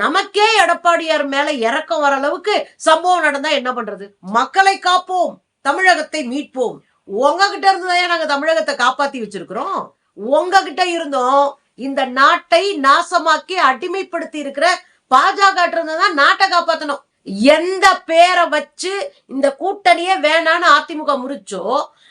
நமக்கே எடப்பாடியார் மேல இறக்கம் வர அளவுக்கு சம்பவம் நடந்தா என்ன பண்றது? மக்களை காப்போம் தமிழகத்தை மீட்போம். உங்ககிட்ட இருந்து தான் நாங்க தமிழகத்தை காப்பாத்தி வச்சிருக்கிறோம்? உங்ககிட்ட இருந்தோம். இந்த நாட்டை நாசமாக்கி அடிமைப்படுத்தி இருக்கிற பாஜக தான் நாட்டை காப்பாத்தணும். எந்த பேரை வச்சு இந்த கூட்டணியே வேணான்னு அதிமுக முறிச்சோ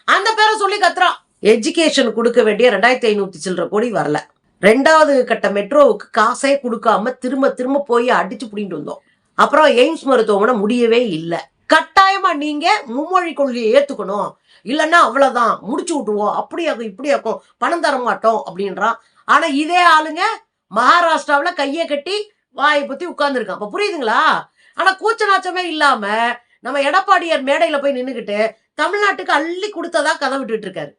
அந்த பேரை சொல்லி கத்துறான் எஜுகேஷன் கொடுக்க வேண்டிய ரெண்டாயிரத்தி ஐநூத்தி சில்லற கோடி வரல. ரெண்டாவது கட்ட மெட்ரோவுக்கு காசே கொடுக்காம திரும்ப திரும்ப போய் அடிச்சு பிடிங்கிட்டு வந்தோம். அப்புறம் எய்ம்ஸ் மருத்துவமனை முடியவே இல்லை. கட்டாயமா நீங்க மும்மொழி கொள்கையை ஏத்துக்கணும். இல்லைன்னா அவ்வளவுதான். முடிச்சு விட்டுருவோம். அப்படியாக்கும் இப்படியாக்கும். பணம் தர மாட்டோம் அப்படின்றான் ஆனா இதே ஆளுங்க மகாராஷ்டிராவில் கையை கட்டி வாயை பத்தி உட்கார்ந்துருக்கான். அப்ப புரியுதுங்களா? ஆனா கூச்ச நாச்சமே இல்லாம நம்ம எடப்பாடியார் மேடையில போய் நின்றுக்கிட்டு தமிழ்நாட்டுக்கு அள்ளி கொடுத்ததா கதை விட்டுட்டு இருக்காரு.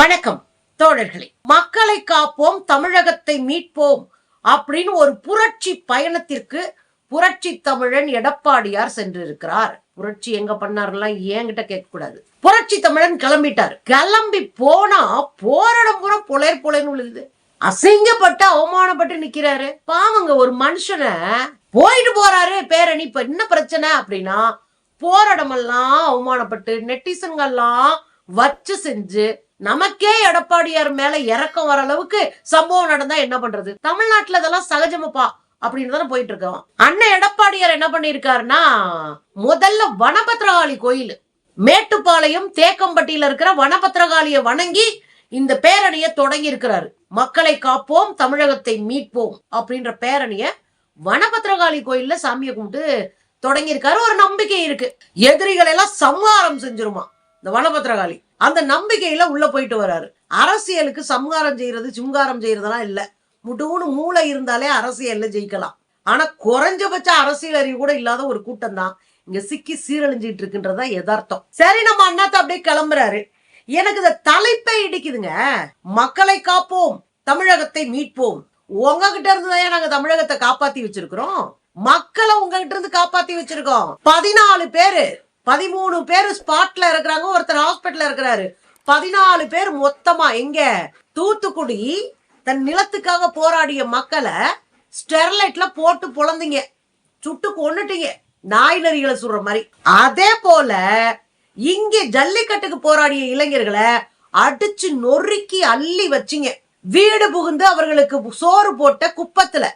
வணக்கம் தோழர்களே. மக்களை காப்போம் தமிழகத்தை மீட்போம் அப்படின்னு ஒரு புரட்சி பயணத்திற்கு புரட்சி தமிழன் எடப்பாடியார் சென்றிருக்கிறார். புரட்சி எங்க பண்ணாருலாம் என்கிட்ட கேட்க கூடாது புரட்சி தமிழன் கிளம்பிட்டார். கிளம்பி போனா போராடம் பூரா புலையர் புலையர்னு விழுகுது அசிங்கப்பட்டு அவமானப்பட்டு நிக்கிறாரு. பாவங்க ஒரு மனுஷனை போயிட்டு போறாரு பேரணி. இப்ப என்ன பிரச்சனை அப்படின்னா போராடமெல்லாம் அவமானப்பட்டு நெட்டிசன்கள்லாம் வச்சு செஞ்சு நமக்கே எடப்பாடியார் மேல இறக்கம் வர அளவுக்கு சம்பவம் நடந்தா என்ன பண்றது? தமிழ்நாட்டுல இதெல்லாம் சகஜமப்பா அப்படின்னு தானே போயிட்டு இருக்கோம் அண்ணன் எடப்பாடியார் என்ன பண்ணிருக்காருன்னா முதல்ல வனபத்ரகாளி கோயில். மேட்டுப்பாளையம் தேக்கம்பட்டியில இருக்கிற வனபத்ரகாளிய வணங்கி இந்த பேரணியை தொடங்கி இருக்கிறாரு மக்களை காப்போம் தமிழகத்தை மீட்போம் அப்படின்ற பேரணிய வனபத்ரகாளி கோயில்ல சாமியை கும்பிட்டு தொடங்கியிருக்காரு. ஒரு நம்பிக்கை இருக்கு. எதிரிகளை எல்லாம் சம்ஹாரம் செஞ்சிருமா? இந்த வனபத்ரகாளி அந்த நம்பிக்கையில உள்ள போயிட்டு வராரு. அரசியலுக்கு சம்ஹாரம் செய்யறது சிங்காரம் செய்யறதெல்லாம் இல்ல. முட்டுன்னு மூளை இருந்தாலே அரசியல்ல ஜெயிக்கலாம். ஆனா குறைஞ்சபட்ச அரசியல் அறிவு கூட இல்லாத ஒரு கூட்டம் தான் இங்க சிக்கி சீரழிஞ்சிட்டு இருக்குன்றதா யதார்த்தம். சரி நம்ம அண்ணாத்த அப்படியே கிளம்புறாரு. எனக்கு இந்த தலைப்பை இடிக்குதுங்க. மக்களை காப்போம் தமிழகத்தை மீட்போம். உங்ககிட்ட இருந்துதான் நாங்க தமிழகத்தை காப்பாத்தி வச்சிருக்கிறோம்? மக்களை உங்ககிட்ட இருந்து காப்பாத்தி வச்சிருக்கோம். பதினாலு பேரு. பதிமூணு பேர் ஸ்பாட்ல இருக்கிறாங்க ஒருத்தர் ஹாஸ்பிட்டல் இருக்கிறாரு. பதினாலு பேர் மொத்தமா எங்க? தூத்துக்குடி. தன் நிலத்துக்காக போராடிய மக்களை ஸ்டெர்லைட்ல போட்டு பொழந்தீங்க. சுட்டு கொண்டுட்டீங்க நாய் நரிகளை சுடுற மாதிரி. அதே போல இங்க ஜல்லிக்கட்டுக்கு போராடிய இளைஞர்களை அடிச்சு நொறுக்கி அள்ளி வச்சிங்க. வீடு புகுந்து அவர்களுக்கு சோறு போட்ட குப்பத்துல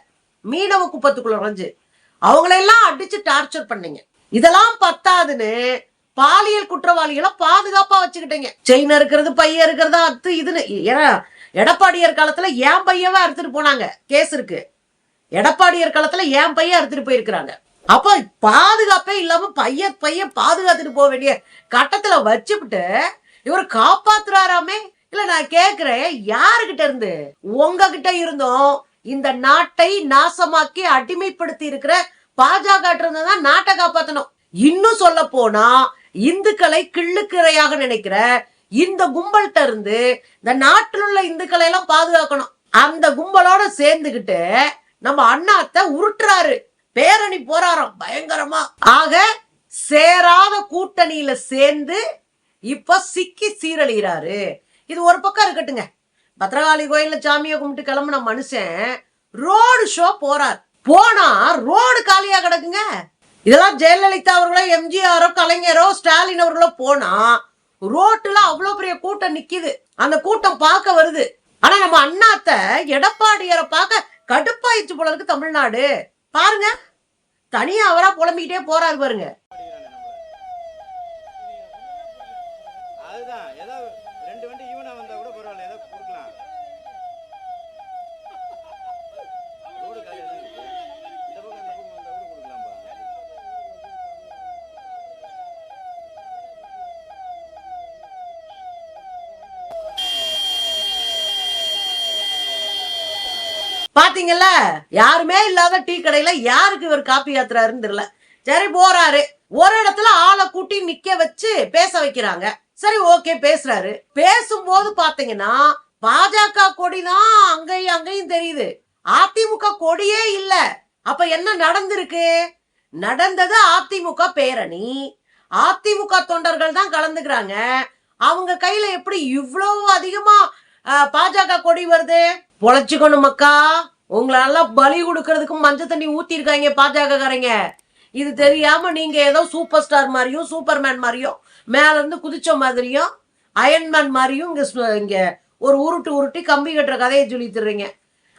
மீனவ குப்பத்துக்குள்ள நுழைஞ்சு அவங்களெல்லாம் அடிச்சு டார்ச்சர் பண்ணீங்க. இதெல்லாம் பத்தாதுன்னு பாலியல் குற்றவாளிகளை பாதுகாப்பா வச்சுக்கிட்டீங்க. செயின் இருக்கிறது பையன் இருக்கிறது அத்து இதுன்னு. ஏன்னா எடப்பாடியார் காலத்துல என் பையவே அறுத்துட்டு போனாங்க? கேஸ் இருக்கு. எடப்பாடியார் காலத்துல என் பையன் அறுத்துட்டு போயிருக்கிறாங்க? அப்ப பாதுகாப்பே இல்லாம பையன் பையன் பாதுகாத்துட்டு போக வேண்டிய கட்டத்துல வச்சுவிட்டு இவர் காப்பாத்துறாராமே? இல்ல நான் கேக்குறேன் யாருகிட்ட இருந்து? உங்ககிட்ட இருந்தோம் இந்த நாட்டை நாசமாக்கி அடிமைப்படுத்தி இருக்கிற பாஜக தான் நாட்டை காப்பாத்தணும். இன்னும் சொல்ல போனா இந்துக்களை கிள்ளுக்கிறையாக நினைக்கிற இந்த கும்பல்கிட்ட இருந்து இந்த நாட்டில் உள்ள இந்துக்களை எல்லாம் பாதுகாக்கணும். அந்த கும்பலோட சேர்ந்துகிட்டு நம்ம அண்ணாத்த உருட்டுறாரு. பேரணி போராட்டம் பயங்கரமா. ஆக சேராத கூட்டணியில சேர்ந்து இப்ப சிக்கி சீரழிகிறாரு. இது ஒரு பக்கம் இருக்கட்டுங்க. பத்ரகாளி கோயில்ல சாமியை கும்பிட்டு கிளம்புன மனுஷன் ரோடு ஷோ போறார். போனா ரோடு காலியா கிடக்குங்க. இதெல்லாம் ஜெயலலிதா அவர்களோ எம்ஜிஆரோ கலைஞரோ ஸ்டாலின் அவர்களோ போனா ரோட்டுல அவ்வளவு பெரிய கூட்டம் நிக்குது. அந்த கூட்டம் பார்க்க வருது. ஆனா நம்ம அண்ணாத்த எடப்பாடியரை பார்க்க கடுப்பாயிச்சு போல இருக்கு தமிழ்நாடு. பாருங்க. தனியா அவரா புலம்பிக்கிட்டே போறாரு பாருங்க. அதுதான் ஏதோ ரெண்டு வண்டி ஈவனா வந்தா கூட பரவாயில்ல ஏதோ கொடுக்கலாம் ரோடு காலியா தான் இருக்கு இந்த பக்கம் அந்த பக்கம் வந்தா கூட கொடுக்கலாம்பா பாத்தீங்கல்ல யாருமே இல்லாத டீ கடையில யாருக்கு இவர் காப்பி ஏத்துறாருன்னு தெரியல. சரி போறாரு. ஒரு இடத்துல ஆளை கூட்டி நிக்க வச்சு பேச வைக்கிறாங்க. சரி ஓகே பேசுறாரு. பேசும்போது பாத்தீங்கன்னா பாஜக கொடி தான் அங்கேயும் அங்கேயும் தெரியுது. அதிமுக கொடியே இல்ல. அப்ப என்ன நடந்திருக்கு? நடந்தது அதிமுக பேரணி. அதிமுக தொண்டர்கள் தான் கலந்துக்கிறாங்க. அவங்க கையில எப்படி இவ்வளவு அதிகமா பாஜக கொடி வருது? பொழைச்சுக்கணும் மக்கா. உங்களெல்லாம் பலி கொடுக்கறதுக்கு மஞ்சள் தண்ணி ஊத்திருக்காங்க பாஜக காரங்க இது தெரியாம நீங்க ஏதோ சூப்பர் ஸ்டார் மாதிரியும் சூப்பர்மேன் மாதிரியும் மேல இருந்து குதிச்ச மாதிரியும் அயன்மேன் மாதிரியும் இங்க இங்க ஒரு உருட்டு உருட்டி கம்பி கட்டுற கதையை சொல்லி தர்றீங்க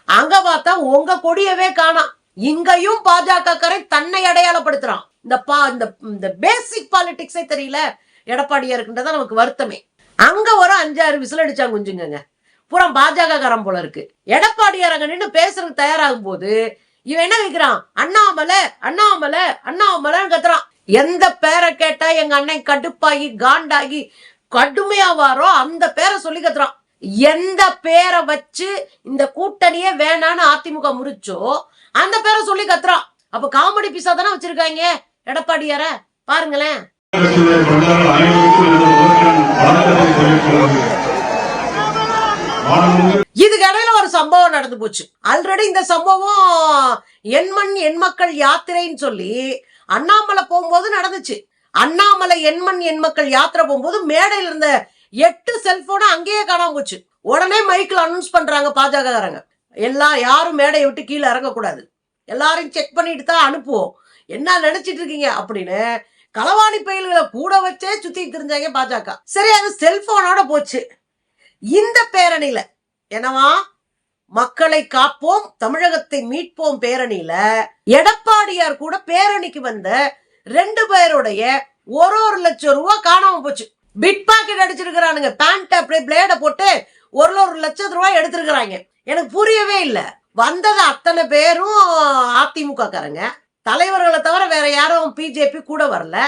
அங்க பார்த்தா உங்க கொடியவே காணாம். இங்கேயும் பாஜக காரன் தன்னை அடையாளப்படுத்துறான். இந்த பா இந்த இந்த பேசிக் பாலிடிக்ஸே தெரியல எடப்பாடியா இருக்குன்றதான் நமக்கு வருத்தமே. அங்க ஒரு அஞ்சாறு விசில் அடிச்சாங்க குஞ்சுங்க பூரா பாஜக காரம் போல இருக்கு. எடப்பாடியார் அங்க நின்று பேசுறதுக்கு தயாராகும் போது இவன் என்ன வைக்கிறான் அண்ணாமலை அண்ணாமலை அண்ணாமலைன்னு கத்துறான். எந்த பேரை கேட்டா எங்க அண்ணன் கடுப்பாகி காண்டாகி கடுமையா வாரோ அந்த பேரை சொல்லி கத்துறான். எந்த பேரை வச்சு இந்த கூட்டணியே வேணான்னு அதிமுக முறிச்சோ அந்த பேரை சொல்லி கத்துறான். அப்ப காமெடி பிசா தானே வச்சிருக்காங்க எடப்பாடியார? பாருங்களேன். இதுக்கு இடையில ஒரு சம்பவம் நடந்து போச்சு. ஆல்ரெடி இந்த சம்பவம் எண்மண் எண்மக்கள் யாத்திரைன்னு சொல்லி அண்ணாமலை போகும்போது நடந்துச்சு. அண்ணாமலை எண்மண் எண்மக்கள் யாத்திரை போகும்போது மேடையில இருந்த எட்டு செல்போனை அங்கேயே காணாம போச்சு. உடனே மைக்கில் அனௌன்ஸ் பண்றாங்க பாஜகக்காரங்க எல்லாம் யாரும் மேடையை விட்டு கீழே இறங்கக்கூடாது. எல்லாரையும் செக் பண்ணிட்டு தான் அனுப்புவோம். என்ன நினைச்சிட்டு இருக்கீங்க அப்படின்னு களவாணி பயில்களை கூட வச்சே சுத்தி திரிஞ்சாங்க பாஜக. சரி அது செல்போனோட போச்சு. இந்த பேரணியில என்னவா? மக்களை காப்போம் தமிழகத்தை மீட்போம் பேரணியில எடப்பாடியார் கூட பேரணிக்கு வந்த ரெண்டு பேருடைய ஒரு ஒரு லட்சம் ரூபாய் காணாம போச்சு. Bit packet அடிச்சிருக்கிறானுங்க. பேண்ட் அப்படியே பிளேட போட்டு ஒரு ஒரு லட்சம் ரூபாய் எடுத்திருக்கிறாங்க. எனக்கு புரியவே இல்லை. வந்தது அத்தனை பேரும் அதிமுக காரங்க தலைவர்களை தவிர வேற யாரும் பிஜேபி கூட வரல.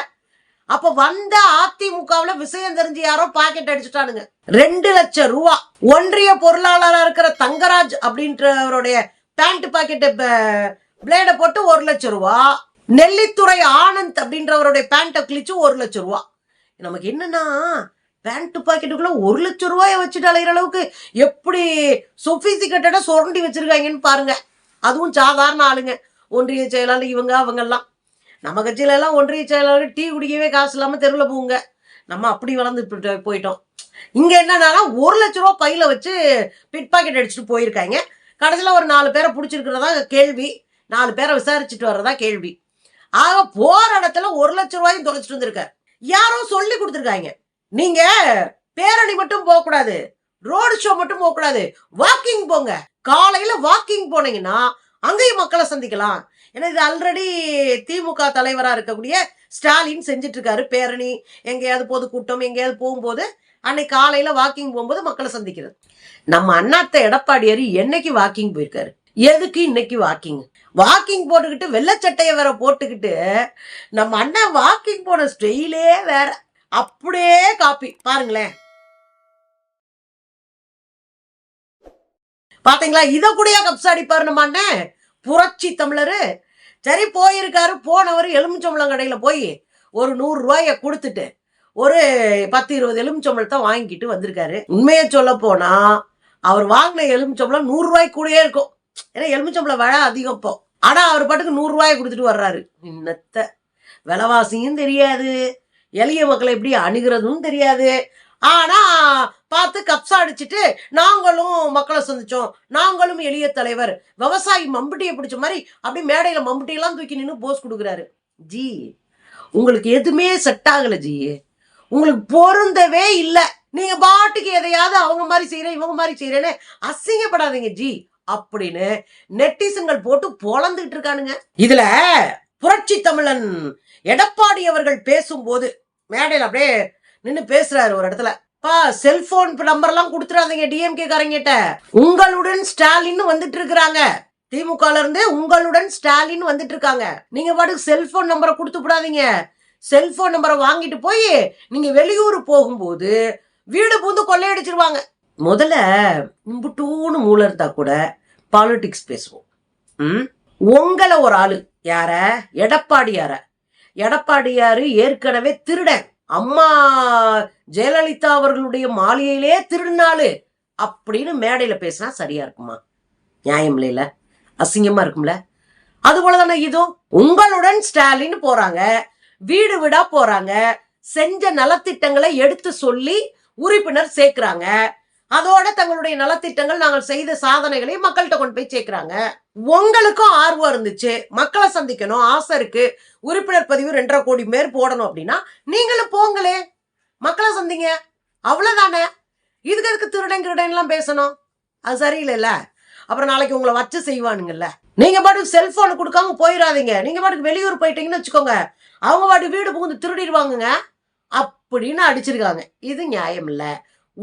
அப்ப வந்த அதிமுகவுல விஷயம் தெரிஞ்சு யாரோ பாக்கெட் அடிச்சுட்டானுங்க. ரெண்டு லட்சம் ரூபா. ஒன்றிய பொருளாளராக இருக்கிற தங்கராஜ் அப்படின்றவருடைய பேண்ட் பாக்கெட் பிளேட போட்டு ஒரு லட்சம் ரூபா. நெல்லித்துறை ஆனந்த் அப்படின்றவருடைய பேண்ட்டை கிழிச்சு ஒரு லட்சம் ரூபா. நமக்கு என்னன்னா பேண்ட் பாக்கெட்டுக்குள்ள ஒரு லட்சம் ரூபாய வச்சுட்டு அலைகிற அளவுக்கு எப்படி சொபிசிகேட்டடா சுரண்டி வச்சிருக்காங்கன்னு பாருங்க. அதுவும் சாதாரண ஆளுங்க. ஒன்றிய செயலாளர் இவங்க அவங்கெல்லாம். நம்ம கட்சியில எல்லாம் ஒன்றிய செயலாளர் டீ குடிக்கவே காசு இல்லாம தெருவில் போங்க நம்ம அப்படி வளர்ந்து போயிட்டு- போயிட்டோம். இங்க என்னன்னா ஒரு லட்ச ரூபா பையில வச்சு பிட் பாக்கெட் அடிச்சுட்டு போயிருக்காங்க. கடைசியில் ஒரு நாலு பேரை பிடிச்சிருக்கிறதா கேள்வி. நாலு பேரை விசாரிச்சுட்டு வர்றதா கேள்வி. ஆக போற இடத்துல ஒரு லட்ச ரூபாயும் தொலைச்சிட்டு வந்திருக்காரு. யாரோ சொல்லி கொடுத்துருக்காங்க. நீங்க பேரணி மட்டும் போக கூடாது. ரோடு ஷோ மட்டும் போக கூடாது. வாக்கிங் போங்க. காலையில வாக்கிங் போனீங்கன்னா அங்கேயும் மக்களை சந்திக்கலாம். ஏன்னா இது ஆல்ரெடி திமுக தலைவராக இருக்கக்கூடிய ஸ்டாலின் செஞ்சிட்ருக்காரு பேரணி. எங்கேயாவது பொதுக்கூட்டம் எங்கேயாவது போகும்போது அன்னைக்கு காலையில் வாக்கிங் போகும்போது மக்களை சந்திக்கிறது. நம்ம அண்ணாத்த எடப்பாடியார் என்னைக்கு வாக்கிங் போயிருக்காரு? எதுக்கு இன்னைக்கு வாக்கிங் வாக்கிங் போட்டுக்கிட்டு வெள்ளச்சட்டையை வேற போட்டுக்கிட்டு நம்ம அண்ணன் வாக்கிங் போன ஸ்டைலே வேற. அப்படியே காப்பி பாருங்களேன். பாத்தீங்களா? இத கூடயா கப்ஸ் அடிப்பாரு நம்ம அண்ணன்? புரட்சி தமிழரு. சரி போயிருக்காரு. போனவர் எலுமிச்சம்பழம் கடையில போய் ஒரு நூறு ரூபாய கொடுத்துட்டு ஒரு பத்து இருபது எலுமிச்சம்பளத்தை வாங்கிட்டு வந்திருக்காரு. உண்மையை சொல்ல போனா அவர் வாங்கின எலுமிச்சம்பளம் நூறு ரூபாய்க்கு கூடயே இருக்கும். ஏன்னா எலுமிச்சம்பழம் விலை அதிகம் இப்போ. ஆனா அவர் பாட்டுக்கு நூறு ரூபாய் கொடுத்துட்டு வர்றாரு. இன்னத்த. விலைவாசியும் தெரியாது. எளிய மக்களை எப்படி அணுகிறதும் தெரியாது. ஆனா பார்த்து கப்ஸா அடிச்சுட்டு நாங்களும் மக்களை சந்திச்சோம். நாங்களும் எளிய தலைவர். விவசாயி மம்புட்டியை பிடிச்ச மாதிரி அப்படி மேடையில மம்புட்டியெல்லாம் தூக்கி நின்று போஸ் கொடுக்குறாரு. ஜி உங்களுக்கு எதுவுமே செட் ஆகல ஜி. உங்களுக்கு பொருந்தவே இல்லை. நீங்க பாட்டுக்கு எதையாவது அவங்க மாதிரி செய்யறேன் இவங்க மாதிரி செய்யறேன்னு அசிங்கப்படாதீங்க ஜி. அப்படின்னு நெட்டிசன்கள் போட்டு பொழந்துகிட்டு இருக்கானுங்க. இதுல புரட்சி தமிழன் எடப்பாடி அவர்கள் பேசும்போது மேடையில் அப்படியே நின்று பேசுறாரு ஒரு இடத்துல. பா செல்போன் நம்பர் எல்லாம் கொடுத்துறாதீங்க டிஎம்கே காரங்கிட்ட. உங்களுடன் ஸ்டாலின் வந்துட்டு இருக்கிறாங்க திமுக இருந்து உங்களுடன் ஸ்டாலின் வந்துட்டு இருக்காங்க நீங்க பாட்டுக்கு செல்போன் நம்பரை கொடுத்து விடாதீங்க. செல்போன் நம்பரை வாங்கிட்டு போய் நீங்க வெளியூர் போகும்போது வீடு பூந்து கொள்ளையடிச்சிருவாங்க. முதல்ல இம்புட்டூன்னு மூளை இருந்தா கூட பாலிடிக்ஸ் பேசுவோம். ம்? உங்களை ஒரு ஆளு. யார? எடப்பாடியார. எடப்பாடியாரு ஏற்கனவே திருடன். அம்மா ஜெயலலிதா அவர்களுடைய மாளிகையிலே திருநாள் அப்படின்னு மேடையில் பேசினா சரியா இருக்குமா? நியாயம் இல்லைல அசிங்கமா இருக்கும்ல? அது போல தானே இதுவும் உங்களுடன் ஸ்டாலின் போறாங்க வீடு வீடா போறாங்க செஞ்ச நலத்திட்டங்களை எடுத்து சொல்லி உறுப்பினர் சேர்க்கிறாங்க. அதோட தங்களுடைய நலத்திட்டங்கள் நாங்கள் செய்த சாதனைகளை மக்கள்கிட்ட கொண்டு போய் சேர்க்கிறாங்க. உங்களுக்கும் ஆர்வம் இருந்துச்சு மக்களை சந்திக்கணும் ஆசை இருக்கு உறுப்பினர் பதிவு ரெண்டரை கோடி பேர் போடணும் அப்படின்னா நீங்களும் போங்களே. மக்களை சந்திங்க. அவ்வளவுதானே? இதுக்கு எதுக்கு திருடன் திருடன்லாம் பேசணும்? அது சரியில்லைல்ல. அப்புறம் நாளைக்கு உங்களை வச்சு செய்வானுங்கல்ல. நீங்க பாட்டுக்கு செல்போன் கொடுக்காம போயிடாதீங்க நீங்க பாட்டுக்கு வெளியூர் போயிட்டீங்கன்னு வச்சுக்கோங்க. அவங்க பாட்டு வீடு புகுந்து திருடிடுவாங்கங்க. அப்படின்னு அடிச்சிருக்காங்க. இது நியாயம் இல்லை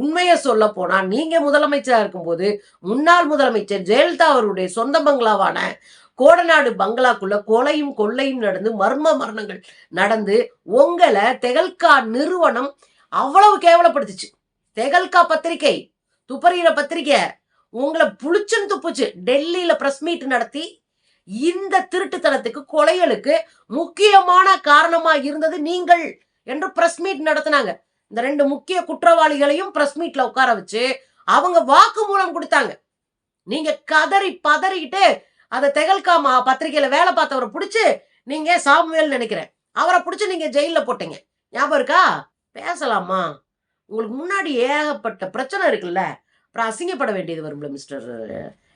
உண்மையை சொல்ல போனா நீங்க முதலமைச்சரா இருக்கும்போது முன்னாள் முதலமைச்சர் ஜெயலலிதா அவருடைய சொந்த பங்களாவான கோடநாடு பங்களாக்குள்ள கொலையும் கொள்ளையும் நடந்து மர்ம மரணங்கள் நடந்து உங்களை தெகல்கா நிறுவனம் அவ்வளவு கேவலப்படுத்துச்சு. தெகல்கா பத்திரிகை துப்பறிகிற பத்திரிகை உங்களை புளிச்சுன்னு துப்புச்சு. டெல்லியில பிரஸ் மீட் நடத்தி இந்த திருட்டுத்தனத்துக்கு கொலைகளுக்கு முக்கியமான காரணமா இருந்தது நீங்கள் என்று பிரஸ் மீட் நடத்தினாங்க. இந்த ரெண்டு முக்கிய குற்றவாளிகளையும் பிரஸ் மீட்ல உட்கார வச்சு அவங்க வாக்குமூலம் கொடுத்தாங்க. நீங்க கதறி பதறிக்கிட்டு அதை தெகல்கா பத்திரிகையில வேலை பார்த்தவரை பிடிச்சு நீங்க சாமுவேல் நினைக்கிறேன். அவரை பிடிச்சு நீங்க ஜெயில போட்டீங்க. ஞாபகம் இருக்கா? பேசலாமா? உங்களுக்கு முன்னாடி ஏகப்பட்ட பிரச்சனை இருக்குல்ல? அப்புறம் அசிங்கப்பட வேண்டியது வரும்ல மிஸ்டர்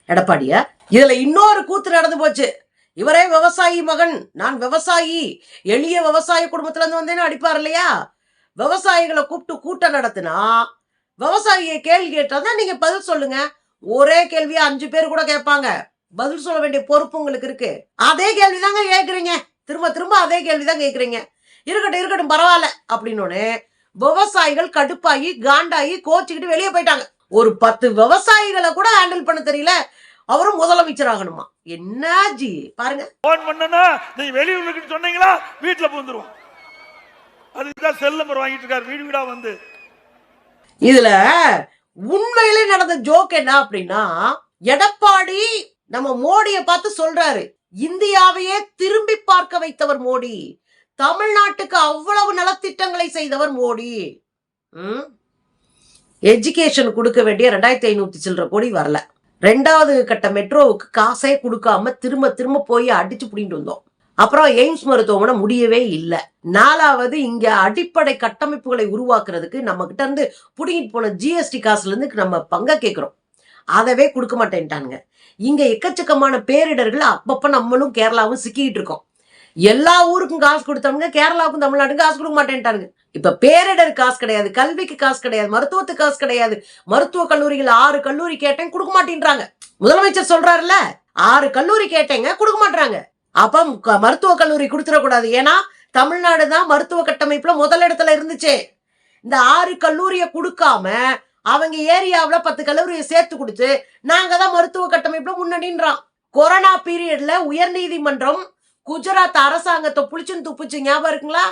எடப்பாடியா? இதுல இன்னொரு கூத்து நடந்து போச்சு. இவரே விவசாயி மகன். நான் விவசாயி. எளிய விவசாய குடும்பத்துல இருந்து வந்தேன்னு அடிப்பார் இல்லையா? விவசாயிகளை கூப்பிட்டு கூட்டம் நடத்தினா விவசாயியை கேள்வி கேட்டாதான் நீங்க பதில் சொல்லுங்க. ஒரே கேள்வியா அஞ்சு பேர் கூட கேட்பாங்க. பதில் சொல்ல வேண்டிய பொறுப்பு உங்களுக்கு இருக்கு. அதே கேள்விதாங்க கேட்குறீங்க. திரும்ப திரும்ப அதே கேள்விதான் கேட்குறீங்க. இருக்கட்டும் இருக்கட்டும் பரவாயில்ல அப்படின்னு விவசாயிகள் கடுப்பாகி காண்டாகி கோச்சிக்கிட்டு வெளியே போயிட்டாங்க. ஒரு பத்து விவசாயிகளை கூட ஹேண்டில் பண்ண தெரியல. அவரும் முதலமைச்சர் ஆகணுமா? என்ன பாருங்க. போன் பண்ணனா நீ வெளியூர்ல சொன்னீங்களா? வீட்டுல பூந்துருவோம் அதுக்குதான் செல் நம்பர் வாங்கிட்டு இருக்காரு வீடு வீடா வந்து. இதுல உண்மையிலே நடந்த ஜோக் என்ன அப்படின்னா எடப்பாடி நம்ம மோடியை பார்த்து சொல்றாரு. இந்தியாவையே திரும்பி பார்க்க வைத்தவர் மோடி. தமிழ்நாட்டுக்கு அவ்வளவு நலத்திட்டங்களை செய்தவர் மோடி. ம்? எஜுகேஷன் கொடுக்க வேண்டிய ரெண்டாயிரத்தி ஐநூத்தி சில்லற கோடி வரல. ரெண்டாவது கட்ட மெட்ரோவுக்கு காசே கொடுக்காம திரும்ப திரும்ப போய் அடிச்சு புடிங்கிட்டு வந்தோம். அப்புறம் எய்ம்ஸ் மருத்துவமனை முடியவே இல்லை. நாலாவது இங்க அடிப்படை கட்டமைப்புகளை உருவாக்குறதுக்கு நம்ம கிட்ட இருந்து புடுங்கிட்டு போன ஜிஎஸ்டி காசுல இருந்து நம்ம பங்க கேட்கிறோம் அதவே கொடுக்க மாட்டேன்ட்டானுங்க. இங்க எக்கச்சக்கமான பேரிடர்கள் அப்பப்ப நம்மளும் கேரளாவும் சிக்கிட்டு இருக்கோம். எல்லா ஊருக்கும் காசு கொடுத்தவங்க கேரளாவுக்கும் தமிழ்நாட்டுக்கும் காசு கொடுக்க மாட்டேன்ட்டானுங்க. இப்ப பேரிடர் காசு கிடையாது கல்விக்கு காசு கிடையாது மருத்துவத்துக்கு காசு கிடையாது. மருத்துவ கல்லூரிகள் ஆறு கல்லூரி கேட்டேன் கொடுக்க மாட்டேன்றாங்க. முதலமைச்சர் சொல்றாருல்ல ஆறு கல்லூரி கேட்டேங்க கொடுக்க மாட்டாங்க அப்ப மருத்துவக் மருத்துவ கல்லூரி கொடுத்துடக்கூடாது. ஏன்னா தமிழ்நாடு தான் மருத்துவ கட்டமைப்புல முதலிடத்துல இருந்துச்சே இருந்துச்சு. இந்த ஆறு கல்லூரியை கொடுக்காம அவங்க ஏரியாவில் பத்து கல்லூரியை சேர்த்து கொடுத்து நாங்க தான் மருத்துவ கட்டமைப்புல முன்னணின்றான் கொரோனா பீரியட்ல உயர்நீதிமன்றம் குஜராத் அரசாங்கத்தை புளிச்சுன்னு துப்புச்சு. ஞாபகம் இருக்குங்களா?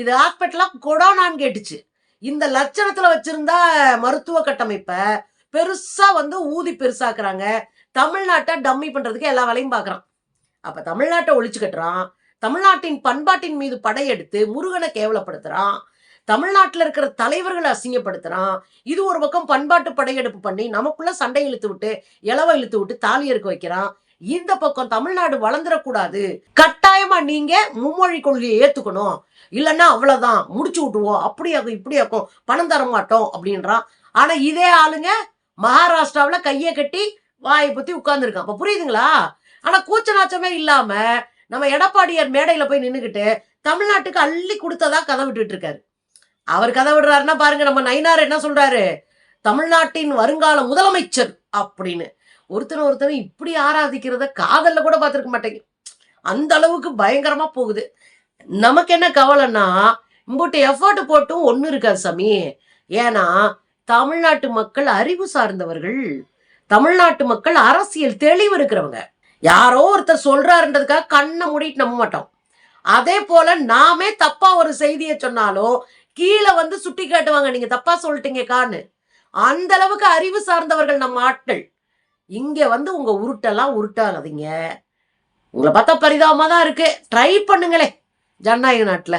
இது ஹாஸ்பிட்டலா கொடோனான்னு கேட்டுச்சு. இந்த லட்சணத்துல வச்சிருந்தா மருத்துவ கட்டமைப்பை பெருசா வந்து ஊதி பெருசாக்குறாங்க. தமிழ்நாட்டை டம்மி பண்றதுக்கு எல்லா வேலையும் பார்க்கறான் அப்ப தமிழ்நாட்டை ஒழிச்சு கட்டுறான் தமிழ்நாட்டின் பண்பாட்டின் மீது படையெடுத்து முருகனை கேவலப்படுத்துறான். தமிழ்நாட்டில் இருக்கிற தலைவர்களை அசிங்கப்படுத்துறான். இது ஒரு பக்கம் பண்பாட்டு படையெடுப்பு பண்ணி நமக்குள்ள சண்டை இழுத்து விட்டு இளவ இழுத்து விட்டு தாலி இருக்க வைக்கிறான். இந்த பக்கம் தமிழ்நாடு வளர்ந்துடக்கூடாது கட்டாயமா நீங்க மும்மொழி கொள்கையை ஏத்துக்கணும். இல்லைன்னா அவ்வளவுதான் முடிச்சு விட்டுருவோம். அப்படியாக்கும் இப்படியாக்கும் பணம் தர மாட்டோம் அப்படின்றான். ஆனா இதே ஆளுங்க மகாராஷ்டிராவில் கையை கட்டி வாயை பத்தி உட்கார்ந்துருக்கான். அப்ப புரியுதுங்களா? ஆனா கூச்ச நாச்சமே இல்லாம நம்ம எடப்பாடியார் மேடையில போய் நின்னுக்கிட்டு தமிழ்நாட்டுக்கு அள்ளி கொடுத்ததா கதை விட்டுட்டு இருக்காரு. அவர் கதை விடுறாருன்னா பாருங்க நம்ம நயினார் என்ன சொல்றாரு? தமிழ்நாட்டின் வருங்கால முதலமைச்சர் அப்படின்னு. ஒருத்தனை ஒருத்தனை இப்படி ஆராதிக்கிறத காதல்ல கூட பார்த்துருக்க மாட்டேங்க. அந்த அளவுக்கு பயங்கரமா போகுது. நமக்கு என்ன கவலைன்னா இம்புட்டு எஃபர்ட் போட்டும் ஒண்ணு இருக்காது சாமி. ஏன்னா தமிழ்நாட்டு மக்கள் அறிவு சார்ந்தவர்கள் தமிழ்நாட்டு மக்கள் அரசியல் தெளிவு இருக்கிறவங்க. யாரோ ஒருத்தர் சொல்றாருன்றதுக்காக கண்ணை மூடிட்டு நம்ப மாட்டோம். அதே போல நாமே தப்பா ஒரு செய்தியை சொன்னாலும் கீழே வந்து சுட்டி காட்டுவாங்க நீங்க தப்பா சொல்லிட்டீங்க கான்னு அந்த அளவுக்கு அறிவு சார்ந்தவர்கள் நம்ம ஆட்கள். இங்க வந்து உங்க உருட்டெல்லாம் உருட்டாகாதீங்க. உங்களை பார்த்தா பரிதாபமா தான் இருக்கு. ட்ரை பண்ணுங்களே ஜனநாயக நாட்டில்.